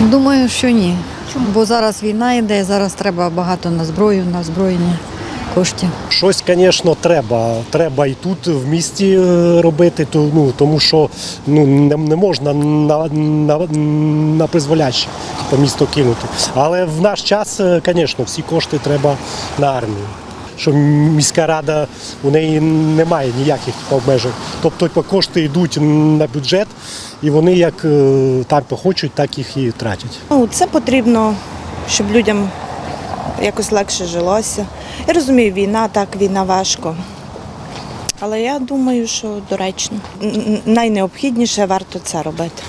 Думаю, що ні. Бо зараз війна йде, зараз треба багато на зброю, на озброєння коштів. Щось, звісно, треба. Треба і тут в місті е, робити, то, ну, тому що ну, не, не можна на, на, на призволяще по місто кинути. Але в наш час, е, звісно, всі кошти треба на армію. Що міська рада у неї немає ніяких обмежень. Тобто кошти йдуть на бюджет, і вони як е, так хочуть, так їх і тратять. Ну, це потрібно, щоб людям якось легше жилося. Я розумію, війна, так, війна важко. Але я думаю, що доречно. Найнеобхідніше варто це робити.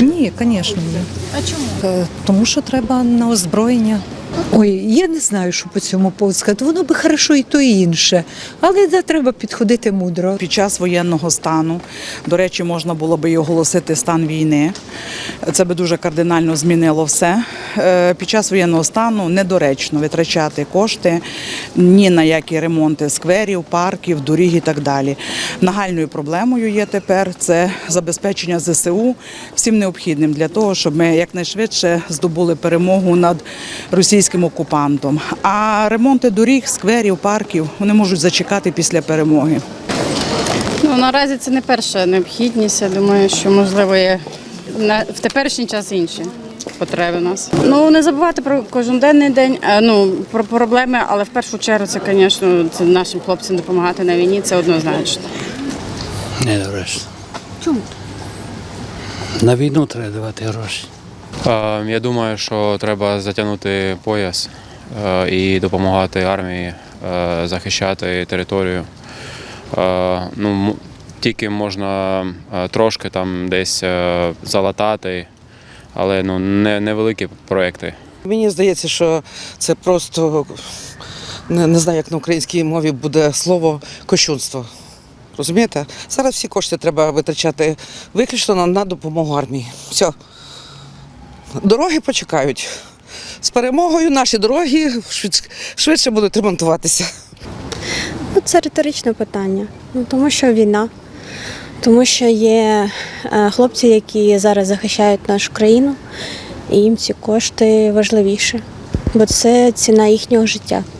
Ні, звісно, ні. А чому? Тому що треба на озброєння. Ой, я не знаю, що по цьому сказати. Воно би хорошо і то, і інше. Але да, треба підходити мудро. Під час воєнного стану, до речі, можна було би і оголосити стан війни. Це би дуже кардинально змінило все. Е, Під час воєнного стану недоречно витрачати кошти ні на які ремонти скверів, парків, доріг і так далі. Нагальною проблемою є тепер це забезпечення ЗСУ всім необхідним для того, щоб ми якнайшвидше здобули перемогу над російським окупантом. А ремонти доріг, скверів, парків вони можуть зачекати після перемоги. Ну, наразі це не перша необхідність. Я думаю, що можливо є в теперішній час інші потреби у нас. Ну не забувати про кожноденний день, е, ну про проблеми, але в першу чергу це, звісно, це нашим хлопцям допомагати на війні. Це однозначно. Недоречно. Чому? На війну треба давати гроші. Я думаю, що треба затягнути пояс е, і допомагати армії е, захищати територію. Ну, тільки можна трошки там десь залатати, але ну, не, невеликі проекти. Мені здається, що це просто не, не знаю, як на українській мові буде слово кощунство. Розумієте? Зараз всі кошти треба витрачати виключно на, на допомогу армії. Все. Дороги почекають. З перемогою наші дороги швидше, швидше будуть ремонтуватися. Ну, це риторичне питання. Ну, тому що війна, тому що є е, хлопці, які зараз захищають нашу країну, і їм ці кошти важливіше, бо це ціна їхнього життя.